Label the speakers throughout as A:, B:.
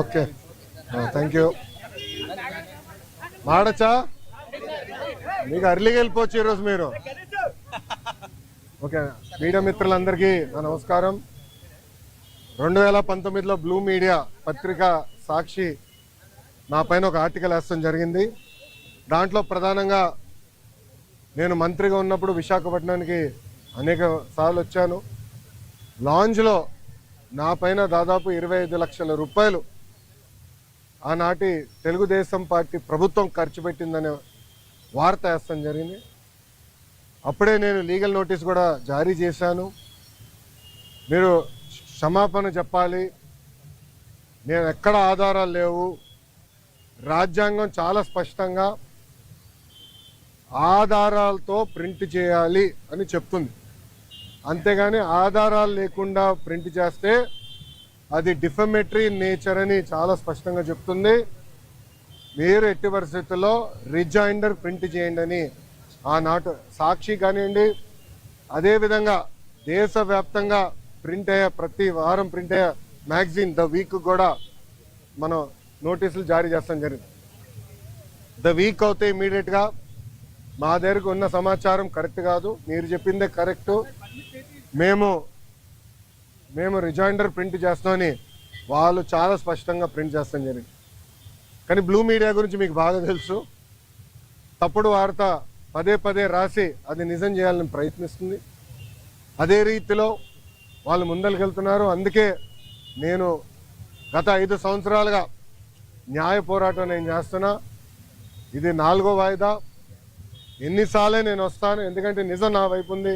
A: Okay. Thank you మాడచ్చా? మీకు అర్లీగా వెళ్ళిపోవచ్చు ఈరోజు మీరు. ఓకే. మీడియా మిత్రులందరికీ నా నమస్కారం. రెండు వేల పంతొమ్మిదిలో బ్లూ మీడియా పత్రిక సాక్షి నా పైన ఒక ఆర్టికల్ వేస్తాం జరిగింది. దాంట్లో ప్రధానంగా నేను మంత్రిగా ఉన్నప్పుడు విశాఖపట్నానికి అనేక సార్లు వచ్చాను. లాంజ్లో నా పైన దాదాపు ఇరవై ఐదు లక్షల రూపాయలు ఆనాటి తెలుగుదేశం పార్టీ ప్రభుత్వం ఖర్చు పెట్టిందనే వార్త వేస్తాం జరిగింది. అప్పుడే నేను లీగల్ నోటీస్ కూడా జారీ చేశాను. మీరు క్షమాపణ చెప్పాలి. నేను ఎక్కడ ఆధారాలు లేవు. రాజ్యాంగం చాలా స్పష్టంగా ఆధారాలతో ప్రింట్ చేయాలి అని చెప్తుంది. అంతేగాని ఆధారాలు లేకుండా ప్రింట్ చేస్తే అది డిఫమెటరీ నేచర్ అని చాలా స్పష్టంగా చెప్తుంది. మీరు ఎట్టి పరిస్థితుల్లో రిజైండర్ ప్రింట్ చేయండి అని ఆనాటు సాక్షి కానివ్వండి. అదేవిధంగా దేశవ్యాప్తంగా ప్రింట్ అయ్యే ప్రతి వారం ప్రింట్ అయ్యే మ్యాగజైన్ ద వీక్ కూడా మనం నోటీసులు జారీ చేస్తాం జరిగింది. ద వీక్ అవుతే ఇమీడియట్గా మా దగ్గరకు ఉన్న సమాచారం కరెక్ట్ కాదు. మీరు చెప్పిందే కరెక్టు. మేము మేము రిజాయిండర్ ప్రింట్ చేస్తామని వాళ్ళు చాలా స్పష్టంగా ప్రింట్ చేస్తాం జరిగింది. కానీ బ్లూ మీడియా గురించి మీకు బాగా తెలుసు. తప్పుడు వార్త పదే పదే రాసి అది నిజం చేయాలని ప్రయత్నిస్తుంది. అదే రీతిలో వాళ్ళు ముందరికెళ్తున్నారు అందుకే నేను గత ఐదు సంవత్సరాలుగా న్యాయ పోరాటం నేను చేస్తున్నా. ఇది నాలుగో వాయిదా. ఎన్నిసార్లే నేను వస్తాను. ఎందుకంటే నిజం నా వైపు ఉంది.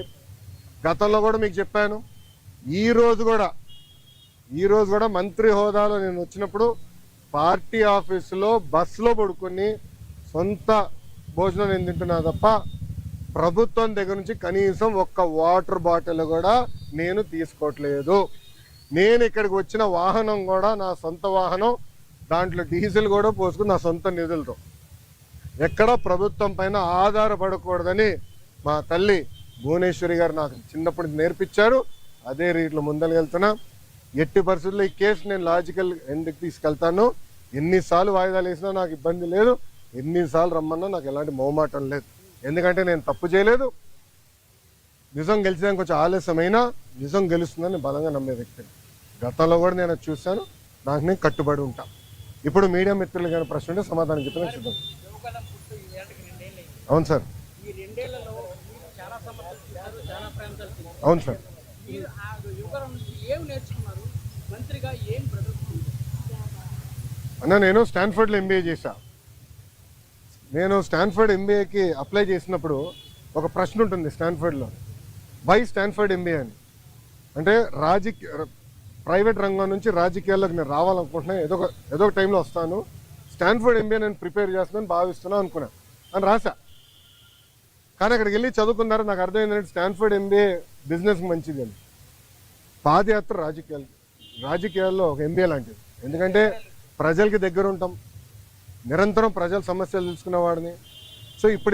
A: గతంలో కూడా మీకు చెప్పాను. ఈరోజు కూడా ఈరోజు కూడా మంత్రి హోదాలో నేను వచ్చినప్పుడు పార్టీ ఆఫీసులో బస్సులో పడుకొని సొంత భోజనం నేను తింటున్నా తప్ప ప్రభుత్వం దగ్గర నుంచి కనీసం ఒక్క వాటర్ బాటిల్ కూడా నేను తీసుకోవట్లేదు. నేను ఇక్కడికి వచ్చిన వాహనం కూడా నా సొంత వాహనం దాంట్లో డీజిల్ కూడా పోసుకుని నా సొంత నిధులతో. ఎక్కడ ప్రభుత్వం పైన ఆధారపడకూడదని మా తల్లి భువనేశ్వరి గారు నాకు చిన్నప్పటి నేర్పించారు. అదే రీతిలో ముందరకెళ్తున్నా. ఎట్టి పరిస్థితుల్లో ఈ కేసు నేను లాజికల్ ఎండ్కి తీసుకెళ్తాను ఎన్నిసార్లు వాయిదాలు వేసినా నాకు ఇబ్బంది లేదు. ఎన్నిసార్లు రమ్మన్నా నాకు ఎలాంటి మొహమాటం లేదు. ఎందుకంటే నేను తప్పు చేయలేదు. నిజం గెలిచడానికి కొంచెం ఆలస్యమైనా నిజం గెలుస్తుందని బలంగా నమ్మే వ్యక్తిని. గతంలో కూడా నేను చూశాను. దానికి నేను కట్టుబడి ఉంటా. ఇప్పుడు మీడియా మిత్రులు కానీ ప్రశ్న ఉంటే సమాధానం చెప్పిన చూద్దాం. అవును సార్. అవును సార్.
B: మీరు ఆ నుంచి ఏం నేర్చుకున్నారు? మంత్రిగా ఏం ప్రదర్శించారు
A: అన్న నేను స్టాన్ఫర్డ్లో ఎంబీఏ చేశా. నేను స్టాన్ఫర్డ్ ఎంబీఏకి అప్లై చేసినప్పుడు ఒక ప్రశ్న ఉంటుంది స్టాన్ఫర్డ్లో. వై స్టాన్ఫర్డ్ ఎంబీఏ అని? అంటే రాజకీయ ప్రైవేట్ రంగం నుంచి రాజకీయాల్లోకి నేను రావాలనుకుంటున్నాను ఏదో ఏదో ఒక టైంలో వస్తాను. స్టాన్ఫర్డ్ ఎంబీఏ నేను ప్రిపేర్ చేస్తున్నాను భావిస్తున్నాను అనుకున్నాను అని రాశా. కానీ అక్కడికి వెళ్ళి చదువుకున్నారు నాకు అర్థమైందంటే స్టాన్ఫర్డ్ ఎంబీఏ బిజినెస్కి మంచిది అని. పాదయాత్ర రాజకీయాలు రాజకీయాల్లో ఒక ఎంబీఏ లాంటిది. ఎందుకంటే ప్రజలకి దగ్గర ఉంటాం. నిరంతరం ప్రజల సమస్యలు తెలుసుకున్న వాడిని. సో ఇప్పుడు